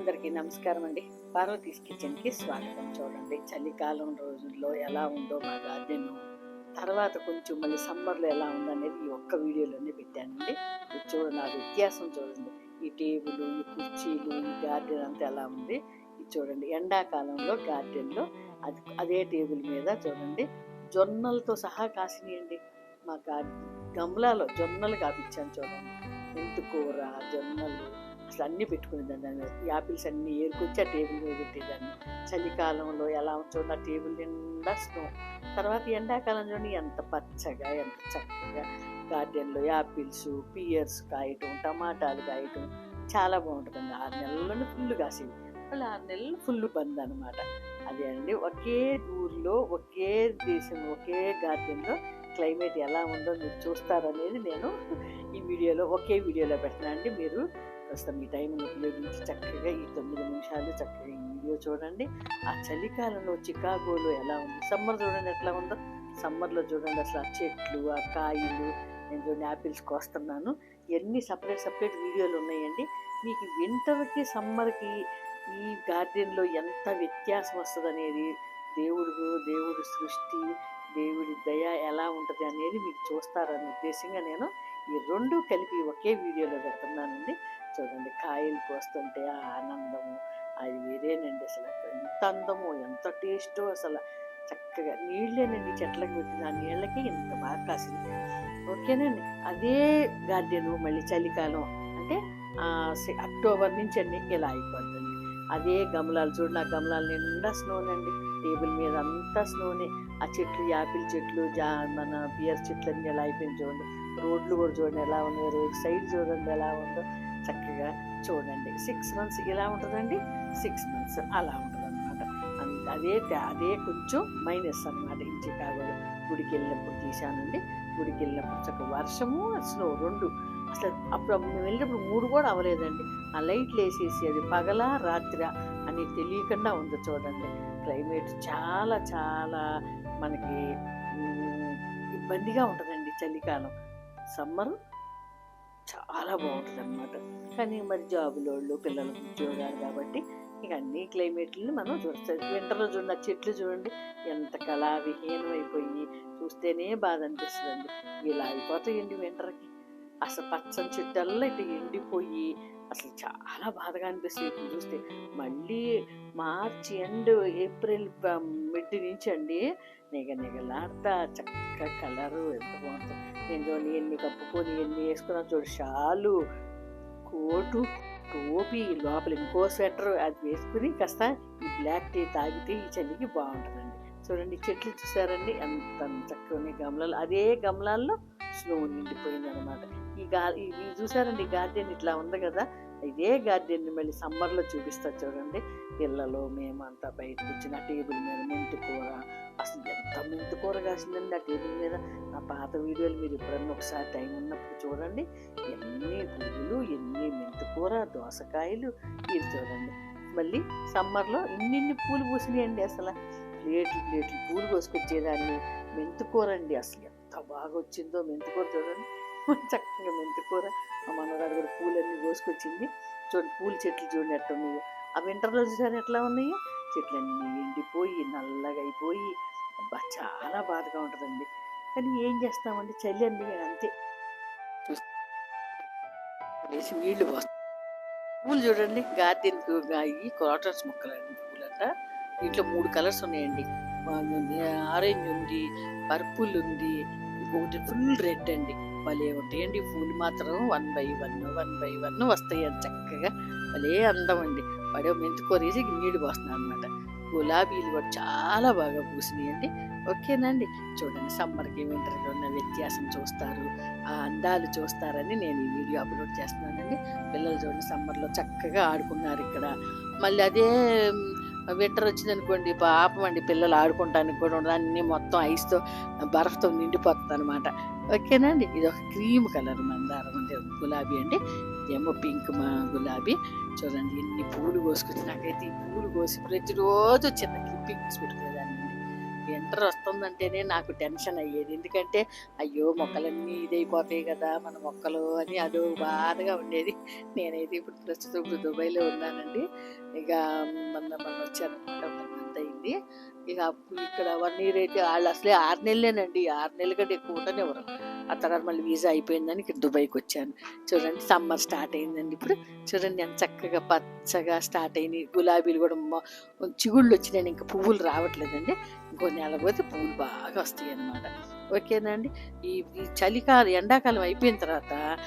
అందరికీ నమస్కారం అండి. పార్వతీస్ కిచెన్కి స్వాగతం. చూడండి చలికాలం రోజుల్లో ఎలా ఉందో మా గార్డెన్ తర్వాత కొంచెం మళ్ళీ సమ్మర్లో ఎలా ఉందనేది ఈ ఒక్క వీడియోలోనే పెట్టానండి. ఇది చూడండి ఆ వ్యత్యాసం చూడండి. ఈ టేబుల్ ఈ కుర్చీలు ఈ గార్డెన్ అంతా ఎలా ఉంది? ఇది చూడండి ఎండాకాలంలో గార్డెన్లో అది అదే టేబుల్ మీద చూడండి. జొన్నలతో సహా కాసినాయండి. మా గార్డెన్ గమ్లాలో జొన్నలు కాపించాను చూడండి. మెంతుకూర జొన్నలు అసలు అన్నీ పెట్టుకునేదాన్ని దాని మీద యాపిల్స్ అన్నీ ఏరుకొచ్చి ఆ టేబుల్ మీద పెట్టేదాన్ని. చలికాలంలో ఎలా ఉంచో ఆ టేబుల్ నిండా స్నో. తర్వాత ఎండాకాలం చూడండి ఎంత పచ్చగా ఎంత చక్కగా గార్డెన్లో యాపిల్స్ పియర్స్ కాయటం టమాటాలు కాయటం చాలా బాగుంటుందండి. ఆరు నెలల్లోనే ఫుల్ కాసేది మళ్ళీ ఆరు నెలలు ఫుల్ బంద్ అనమాట అదే అండి ఒకే ఊర్లో ఒకే దేశం ఒకే గార్డెన్లో క్లైమేట్ ఎలా ఉందో మీరు చూస్తారనేది నేను ఈ వీడియోలో ఒకే వీడియోలో పెడుతున్నాను అండి మీరు కాస్త మీ టైంని ఉపయోగించి చక్కగా ఈ తొమ్మిది నిమిషాలు చక్కగా ఈ వీడియో చూడండి. ఆ చలికాలంలో చికాగోలో ఎలా ఉంది? సమ్మర్ చూడండి ఎట్లా ఉందో. సమ్మర్లో చూడండి అసలు ఆ చెట్లు ఆ కాయలు నేను చూడండి యాపిల్స్ కోస్తున్నాను. ఇవన్నీ సపరేట్ సపరేట్ వీడియోలు ఉన్నాయండి. మీకు వింటర్కి సమ్మర్కి ఈ గార్డెన్లో ఎంత వ్యత్యాసం వస్తుంది అనేది దేవుడు దేవుడి సృష్టి దేవుడి దయ ఎలా ఉంటుంది అనేది మీకు చూస్తారనే ఉద్దేశంగా నేను ఈ రెండు కలిపి ఒకే వీడియోలో పెడుతున్నానండి. చూడండి కాయలు కోస్తుంటే ఆ ఆనందము అది వేరేనండి అసలు. ఎంత అందము ఎంత టేస్టో అసలు. చక్కగా నీళ్ళేనండి చెట్లకు పెట్టిన ఆ నీళ్ళకి ఇంత బాగా కాసింది. ఓకేనండి. అదే గార్డెను మళ్ళీ చలికాలం అంటే అక్టోబర్ నుంచి అన్ని ఇలా అయిపోతుంది అదే గమలాలు చూడండి. ఆ గమలాలు నిండా స్నోనండి. టేబుల్ మీద అంతా స్నోనే. ఆ చెట్లు యాపిల్ చెట్లు జా మన బియర్ చెట్లు అన్నీ ఎలా అయిపోయింది చూడండి. రోడ్లు కూడా చూడండి ఎలా ఉన్నాయి రోడ్ సైడ్ చూడండి ఎలా ఉందో. చక్కగా చూడండి. సిక్స్ మంత్స్ ఇలా ఉంటుందండి. సిక్స్ మంత్స్ అలా ఉంటుంది అనమాట అదే అదే కొంచెం మైనస్ అనమాట ఈ చికాగోలో. గుడికి వెళ్ళినప్పుడు తీశానండి. గుడికి వెళ్ళినప్పుడు చక్క వర్షము స్నో రెండు. అసలు అప్పుడు మేము వెళ్ళినప్పుడు మూడు కూడా అవ్వలేదండి. ఆ లైట్లు వేసేసి అది పగల రాత్రి అని తెలియకుండా ఉంది చూడండి. క్లైమేట్ చాలా చాలా మనకి ఇబ్బందిగా ఉంటుందండి చలికాలం. సమ్మరు చాలా బాగుంటుంది అనమాట కానీ మరి జాబులోళ్ళు పిల్లలు ఉద్యోగాలు కాబట్టి ఇక అన్ని క్లైమేట్లను మనం చూడచ్చు వింటర్లో చూడండి ఆ చెట్లు చూడండి ఎంత కళా విహీనం అయిపోయి చూస్తేనే బాధ అనిపిస్తుందండి. ఇలా అయిపోతాయండి వింటర్కి అసలు పచ్చని చెట్టల్లా ఇటు ఎండిపోయి అసలు చాలా బాధగా అనిపిస్తుంది. ఇప్పుడు చూస్తే మళ్ళీ మార్చి ఎండ్ ఏప్రిల్ మిడ్ నుంచి అండి నిగ నిగలాడతా చక్క కలరు ఎంత బాగుంటుంది నేను చూడండి ఎన్ని కప్పుకొని ఎన్ని వేసుకున్నా చూడు షాలు కోటు టోపీ లోపల ఇంకో స్వెటర్ అది వేసుకుని కాస్త ఈ బ్లాక్ టీ తాగితే ఈ చలికి బాగుంటుందండి. చూడండి చెట్లు చూసారండి ఎంత చక్కగా ఉన్నాయి గమలాలు. అదే గమలాల్లో స్నో నిండిపోయింది అనమాట ఈ గా ఇది చూసారండి గార్డెన్ ఇట్లా ఉంది కదా? ఇదే గార్డెన్ మళ్ళీ సమ్మర్లో చూపిస్తా చూడండి. పిల్లలు మేమంతా బయట కూర్చుని ఆ టేబుల్ మీద మెంతి కూర. అసలు ఎంత మెంతి కూర కాసిందండి ఆ టేబుల్ మీద? నా పాత వీడియోలు మీరు ఎప్పుడన్నా ఒకసారి టైం ఉన్నప్పుడు చూడండి. ఎన్ని పువ్వులు ఎన్ని మెంతి కూర దోసకాయలు ఇది చూడండి. మళ్ళీ సమ్మర్లో ఇన్నిన్ని పూలు పూసినాయండి అసలు. ప్లేట్లు ప్లేట్లు పూలు కోసుకొచ్చేదాన్ని. మెంతికూర అండి అసలు ఎంత బాగా వచ్చిందో మెంతుకూర చూడండి. చక్కగా మెంతికూర మా మనవరాలు కూడా పూలన్నీ కోసుకొచ్చింది. చూడండి పూల చెట్లు చూడండి ఎట్లా ఉన్నాయో. ఆ వింటర్లో చూసారు ఎట్లా ఉన్నాయో? చెట్లన్నీ ఎండిపోయి నల్లగా అయిపోయి. అబ్బా చాలా బాధగా ఉంటుందండి. కానీ ఏం చేస్తామండి? చలి అండి అంతే. చూస్- వేసి నీళ్ళు పోస్తాం. పూలు చూడండి గార్డెన్ ఈ క్వార్టర్స్ మొక్కలండి పూలంట దీంట్లో మూడు కలర్స్ ఉన్నాయండి. ఆరెంజ్ ఉంది పర్పుల్ ఉంది ఇంకొకటి ఫుల్ రెడ్ అండి. భలే ఉంటాయండి. పూలు మాత్రం one by one one by one వస్తాయి చక్కగా. భలే అందం అండి. పడే మెంతుకోరేసి నీళ్ళు పోస్తున్నాను అనమాట గులాబీలు కూడా చాలా బాగా పూసినాయండి. ఓకేనండి. చూడండి సమ్మర్కి వింటర్కి ఉన్న వ్యత్యాసం చూస్తారు. ఆ అందాలు చూస్తారని నేను ఈ వీడియో అప్లోడ్ చేస్తున్నానండి. పిల్లలు చూడండి సమ్మర్లో చక్కగా ఆడుకున్నారు ఇక్కడ. మళ్ళీ అదే వింటర్ వచ్చింది అనుకోండి అండి పిల్లలు ఆడుకుంటానికి కూడా ఉండదు. అన్నీ మొత్తం ఐస్తో బర్ఫ్తో నిండిపోతుంది అనమాట ఓకేనండి ఇది ఒక క్రీమ్ కలర్ మందారం అంటే గులాబీ అండి. ఇదేమో పింక్ మా గులాబీ. చూడండి ఎన్ని పూలు కోసుకొచ్చి నాకైతే ఈ పూలు కోసి ప్రతిరోజు చిన్న క్లిప్పింగ్స్ పెట్టుకునేదాన్ని. వింటర్ వస్తుందంటేనే నాకు టెన్షన్ అయ్యేది. ఎందుకంటే అయ్యో మొక్కలన్నీ ఇదైపోతాయి కదా మన మొక్కలు అని అదో బాధగా ఉండేది. నేనైతే ఇప్పుడు ప్రస్తుతం ఇప్పుడు దుబాయ్లో ఉన్నానండి. ఇక మొన్న మొన్న వచ్చాను వన్ మంత్ అయింది. ఇక ఇక్కడ వన్ ఇయర్ అయితే వాళ్ళు అసలే ఆరు నెలలేనండి. ఆరు నెలల కంటే ఎక్కువ ఉండనివ్వరు. ఆ తర్వాత మళ్ళీ వీసా అయిపోయిందని ఇక్కడ దుబాయ్కి వచ్చాను. చూడండి సమ్మర్ స్టార్ట్ అయిందండి ఇప్పుడు. చూడండి ఎంత చక్కగా పచ్చగా స్టార్ట్ అయినాయి. గులాబీలు కూడా చిగుళ్ళు వచ్చినాయి. ఇంకా పువ్వులు రావట్లేదండి. ఇంకో నెల పోతే పువ్వులు బాగా వస్తాయి అన్నమాట. ఓకేనండి ఈ ఈ చలికాలం ఎండాకాలం అయిపోయిన తర్వాత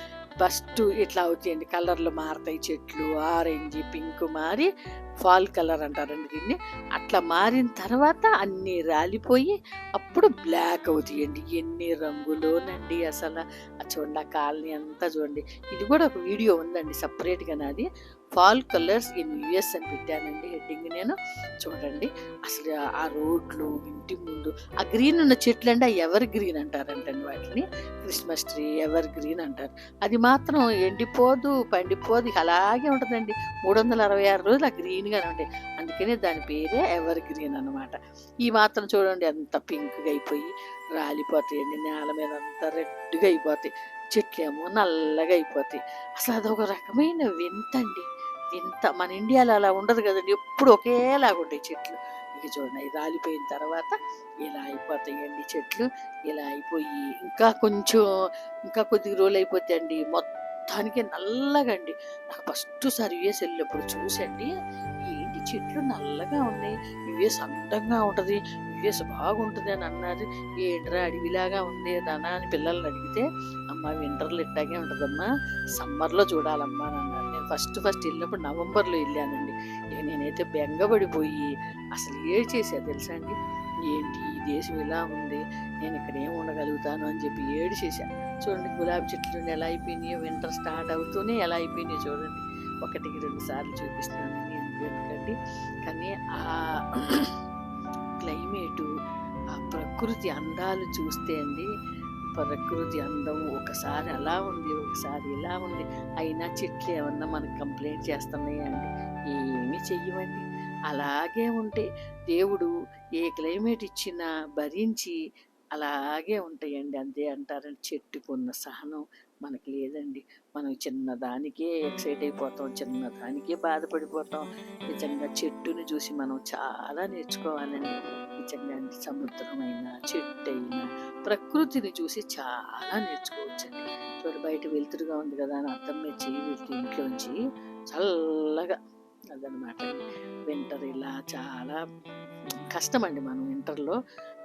ఫస్ట్ ఇట్లా అవుతాయండి. కలర్లు మారుతాయి. చెట్లు ఆరెంజ్ పింక్ మారి ఫాల్ కలర్ అంటారండి దీన్ని. అట్లా మారిన తర్వాత అన్నీ రాలిపోయి అప్పుడు బ్లాక్ అవుతాయండి. ఎన్ని రంగులోనండి అసలు. ఆ చూడండి ఆ కాలనీ అంతా చూడండి. ఇది కూడా ఒక వీడియో ఉందండి సపరేట్గా నాది. ఫాల్ కలర్స్ ఇన్ యుఎస్ అని పెట్టానండి హెడ్డింగ్ నేను. చూడండి అసలు ఆ- రోడ్లు ఇంటి ముందు ఆ గ్రీన్ ఉన్న చెట్లు అంటే ఎవర్ గ్రీన్ అంటారంటండి వాటిని. క్రిస్మస్ ట్రీ ఎవర్ గ్రీన్ అంటారు. అది మాత్రం ఎండిపోదు పండిపోదు అలాగే ఉంటుందండి. మూడు వందల అరవై ఆరు రోజులు ఆ గ్రీన్ గ్రీన్గానే ఉంటాయి అందుకనే దాని పేరే ఎవర్ గ్రీన్ అనమాట ఈ మాత్రం చూడండి అంత పింక్గా అయిపోయి రాలిపోతాయండి నేల మీద అంతా రెడ్గా అయిపోతాయి. చెట్లేమో నల్లగా అయిపోతాయి. అసలు అదొక రకమైన వింత అండి. వింత. మన ఇండియాలో అలా ఉండదు కదండి. ఎప్పుడు ఒకేలాగా ఉంటాయి చెట్లు. ఇక చూడండి అవి రాలిపోయిన తర్వాత ఇలా అయిపోతాయండి చెట్లు. ఇలా అయిపోయి ఇంకా కొంచెం ఇంకా కొద్ది రోజులు అయిపోతాయండి మొత్తానికి నల్లగా అండి. నాకు ఫస్ట్ సారి యుఎస్ వెళ్ళినప్పుడు చూసండి చెట్లు నల్లగా ఉన్నాయి. యుఎస్ అందంగా ఉంటుంది. యుఎస్ బాగుంటుంది అని అన్నారు. ఏంట్రా అడవిలాగా ఉంది నాన్న అని పిల్లల్ని అడిగితే అమ్మ వింటర్లో ఇట్టాగే ఉంటుందమ్మా. సమ్మర్లో చూడాలమ్మా అని అన్నారు. నేను ఫస్ట్ ఫస్ట్ వెళ్ళినప్పుడు నవంబర్లో వెళ్ళానండి. నేనైతే బెంగపడిపోయి అసలు ఏం చేసా తెలుసా అండి? ఏంటి ఈ దేశం ఇలా ఉంది? నేను ఇక్కడ ఏం ఉండగలుగుతాను? అని చెప్పి ఏడు చేశా. చూడండి గులాబీ చెట్లు ఎలా అయిపోయినాయో వింటర్ స్టార్ట్ అవుతూనే ఎలా అయిపోయినాయో చూడండి. ఒకటికి రెండు సార్లు చూపిస్తున్నాను. నేను కానీ ఆ క్లైమేటు ఆ ప్రకృతి అందాలు చూస్తే అండి ప్రకృతి అందం ఒకసారి అలా ఉంది ఒకసారి ఇలా ఉంది. అయినా చెట్లు ఏమన్నా మనకు కంప్లైంట్ చేస్తున్నాయండి ఏమి ఏమీ చెయ్యమండి అలాగే ఉంటే దేవుడు ఏ క్లైమేట్ ఇచ్చినా భరించి అలాగే ఉంటాయండి. అంతే అంటారండి చెట్టుకున్న సహనం. మనకి లేదండి. మనం చిన్నదానికే ఎక్సైట్ అయిపోతాం చిన్నదానికే బాధపడిపోతాం. నిజంగా చెట్టుని చూసి మనం చాలా నేర్చుకోవాలండి నిజంగా సముద్రమైనా చెట్టు అయినా ప్రకృతిని చూసి చాలా నేర్చుకోవచ్చండి. చూడు బయట వెలుతురుగా ఉంది కదా అని అర్థం మీద చేయి పెట్టి ఇంట్లోంచి చల్లగా అదనమాట వింటర్ ఇలా చాలా కష్టమండి మనం వింటర్లో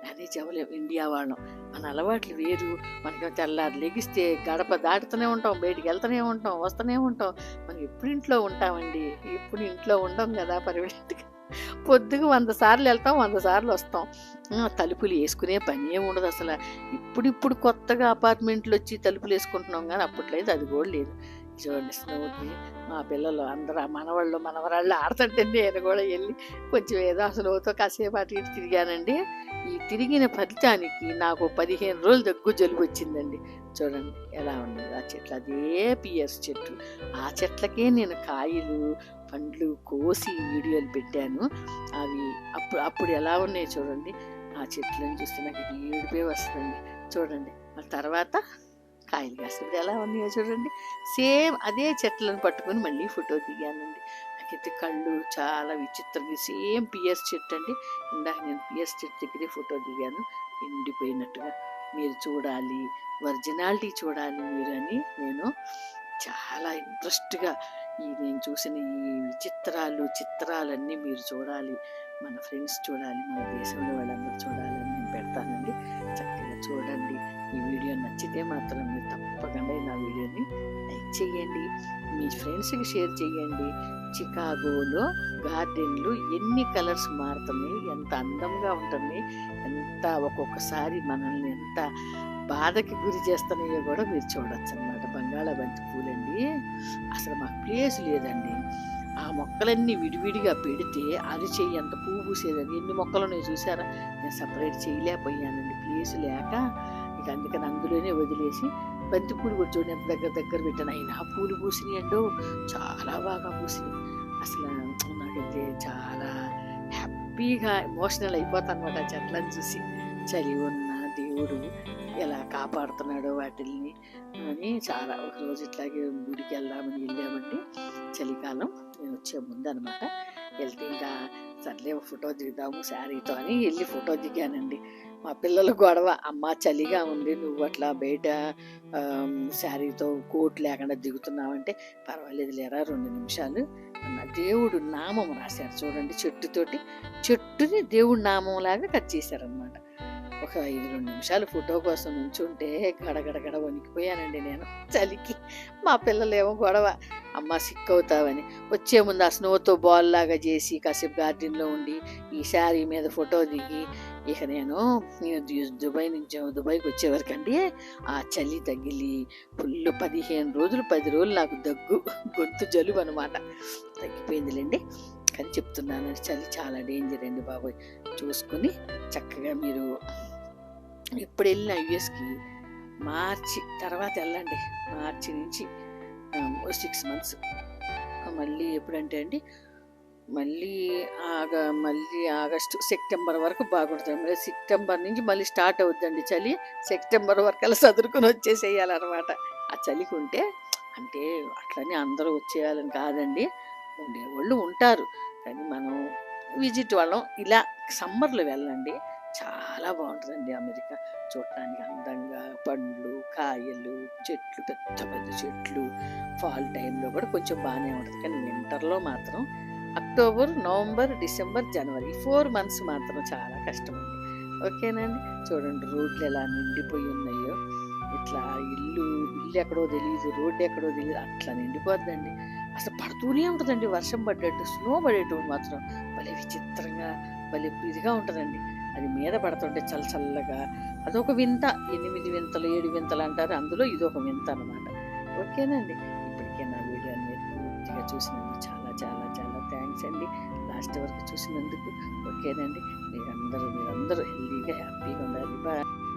అదే చెప్పలేము ఇండియా వాళ్ళం. మన అలవాట్లు వేరు. మనకి తెల్లారి లెగిస్తే గడప దాటుతూనే ఉంటాం బయటికి వెళ్తూనే ఉంటాం వస్తూనే ఉంటాం. మనం ఎప్పుడు ఇంట్లో ఉంటామండి? ఎప్పుడు ఇంట్లో ఉండం కదా పర్మనెంట్గా పొద్దుగా వంద సార్లు వెళ్తాం వంద సార్లు వస్తాం. తలుపులు వేసుకునే పని ఏమి ఉండదు అసలు. ఇప్పుడిప్పుడు కొత్తగా అపార్ట్మెంట్లు వచ్చి తలుపులు వేసుకుంటున్నాం కానీ అప్పట్లేదు అది కూడా లేదు. చూడండి స్నోకి మా పిల్లలు అందరూ ఆ మనవాళ్ళు మనవరాళ్ళు ఆడుతుంటే నేను కూడా వెళ్ళి కొంచెం ఏదో అసలు ఓతో కాసేపు అటు ఇటు తిరిగానండి. ఈ తిరిగిన ఫలితానికి నాకు పదిహేను రోజులు దగ్గు జలుబు వచ్చిందండి. చూడండి ఎలా ఉండేది ఆ చెట్లు. అదే పియర్స్ చెట్టు ఆ చెట్లకే నేను కాయలు పండ్లు కోసి వీడియోలు పెట్టాను. అవి అప్పుడు అప్పుడు ఎలా ఉన్నాయి చూడండి. ఆ చెట్లను చూస్తే నాకు ఏడుపే వస్తుంది చూడండి. ఆ తర్వాత కాయలు కాస్తుంది ఎలా ఉన్నాయో చూడండి. సేమ్ అదే చెట్లను పట్టుకొని మళ్ళీ ఫోటో దిగానండి. నాకైతే కళ్ళు చాలా విచిత్రంగా సేమ్ పిఎస్ చెట్టు అండి. ఇందాక నేను పిఎస్ చెట్టు దగ్గరే ఫోటో దిగాను. ఎండిపోయినట్టుగా. మీరు చూడాలి ఒరిజినాలిటీ చూడాలి మీరు అని నేను చాలా ఇంట్రెస్ట్గా ఈ నేను చూసిన ఈ విచిత్రాలు చిత్రాలన్నీ మీరు చూడాలి. మన ఫ్రెండ్స్ చూడాలి మన దేశంలో వాళ్ళందరూ చూడాలని పెడతానండి. చక్కగా చూడండి. ఈ వీడియో నచ్చితే మాత్రం మీరు తప్పకుండా నా వీడియోని లైక్ చేయండి. మీ ఫ్రెండ్స్కి షేర్ చేయండి. చికాగోలో గార్డెన్లు ఎన్ని కలర్స్ మారుతున్నాయి ఎంత అందంగా ఉంటుంది ఎంత ఒక్కొక్కసారి మనల్ని ఎంత బాధకి గురి చేస్తున్నాయో కూడా మీరు చూడొచ్చు అనమాట బంగాళాబంతి పూలండి. అసలు మాకు ప్లేస్ లేదండి. ఆ మొక్కలన్నీ విడివిడిగా పెడితే అరిచేయి అంత పువ్వు పూసేదండి. ఎన్ని మొక్కలు నేను చూసారా? నేను సపరేట్ చేయలేకపోయానండి. ప్లేస్ లేక ఇక అందుకని అందులోనే వదిలేసి బంతి పూలు కూడా చూడండి ఎంత దగ్గర దగ్గర పెట్టాను. అయినా పూలు పూసినాయండో చాలా బాగా పూసినాయి. అసలు నాకైతే చాలా హ్యాపీగా ఎమోషనల్ అయిపోతాను అనమాట చెట్లను చూసి. చలి ఉన్న దేవుడు ఎలా కాపాడుతున్నాడో వాటిల్ని అని చాలా ఒక రోజు ఇట్లాగే గుడికి వెళ్దామని వెళ్ళామండి. చలికాలం నేను వచ్చే ముందు అనమాట వెళ్తే ఇంకా సర్లే ఫోటో దిగుదాము శారీతో అని వెళ్ళి ఫోటో దిగానండి. మా పిల్లల గొడవ అమ్మ చలిగా ఉంది నువ్వు అట్లా బయట శారీతో కోట్ లేకుండా దిగుతున్నావంటే పర్వాలేదు లేరా రెండు నిమిషాలు అన్న దేవుడు నామం రాశారు. చూడండి చెట్టుతోటి చెట్టుని దేవుడి నామం లాగా కట్ చేశారనమాట. ఒక ఐదు రెండు నిమిషాలు ఫోటో కోసం నుంచుంటే గడగడగడ వణికిపోయానండి నేను చలికి. మా పిల్లలేమో గొడవ. అమ్మ సిక్ అవుతావని వచ్చే ముందు ఆ స్నోతో బాల్ లాగా చేసి కాసేపు గార్డెన్లో ఉండి ఈ శారీ మీద ఫోటో దిగి ఇక నేను దుబాయ్ నుంచి దుబాయ్కి వచ్చేవరకండి ఆ చలి తగిలి ఫుల్ పదిహేను రోజులు పది రోజులు నాకు దగ్గు గొంతు జలుబు అనమాట తగ్గిపోయిందిలేండి. అని చెప్తున్నాను. చలి చాలా డేంజర్ అండి బాబోయ్. చూసుకుని చక్కగా మీరు ఎప్పుడు వెళ్ళిన యుఎస్కి మార్చి తర్వాత వెళ్ళండి మార్చి నుంచి సిక్స్ మంత్స్ మళ్ళీ ఎప్పుడంటే అండి మళ్ళీ ఆగ మళ్ళీ ఆగస్టు సెప్టెంబర్ వరకు బాగుంటుంది. మళ్ళీ సెప్టెంబర్ నుంచి మళ్ళీ స్టార్ట్ అవుద్దండి చలి. సెప్టెంబర్ వరకు అలా చదురుకుని వచ్చేసేయాలన్నమాట. ఆ చలికి ఉంటే అంటే అట్లనే అందరూ వచ్చేయాలని కాదండి. ఉండేవాళ్ళు ఉంటారు. కానీ మనం విజిట్ వాళ్ళం. ఇలా సమ్మర్లో వెళ్ళండి. చాలా బాగుంటుందండి అమెరికా. చూడటానికి అందంగా పండ్లు కాయలు చెట్లు పెద్ద పెద్ద చెట్లు. ఫాల్ టైంలో కూడా కొంచెం బాగానే ఉంటుంది. కానీ వింటర్లో మాత్రం అక్టోబర్ నవంబర్ డిసెంబర్ జనవరి ఫోర్ మంత్స్ మాత్రం చాలా కష్టం ఓకేనండి? చూడండి రోడ్లు ఎలా నిండిపోయి ఉన్నాయో. ఇట్లా ఇల్లు ఇల్లు ఎక్కడో తెలియదు రోడ్డు ఎక్కడో తెలియదు అట్లా నిండిపోద్దండి. అసలు పడుతూనే ఉంటుందండి వర్షం పడ్డట్టు స్నో పడేటప్పుడు మాత్రం. భలే విచిత్రంగా భలే ఇదిగా ఉంటుందండి. అది మీద పడుతుంటే చల్ల చల్లగా అదొక వింత. ఎనిమిది వింతలు ఏడు వింతలు అంటారు. అందులో ఇదొక వింత అనమాట ఓకేనండి. ఇప్పటికే నా వీడియోని మీరు పూర్తిగా చూసినందుకు చాలా చాలా చాలా థ్యాంక్స్ అండి. లాస్ట్ వరకు చూసినందుకు ఓకేనండి. మీరందరూ మీరందరూ హెల్దీగా హ్యాపీగా ఉండాలి. బాయ్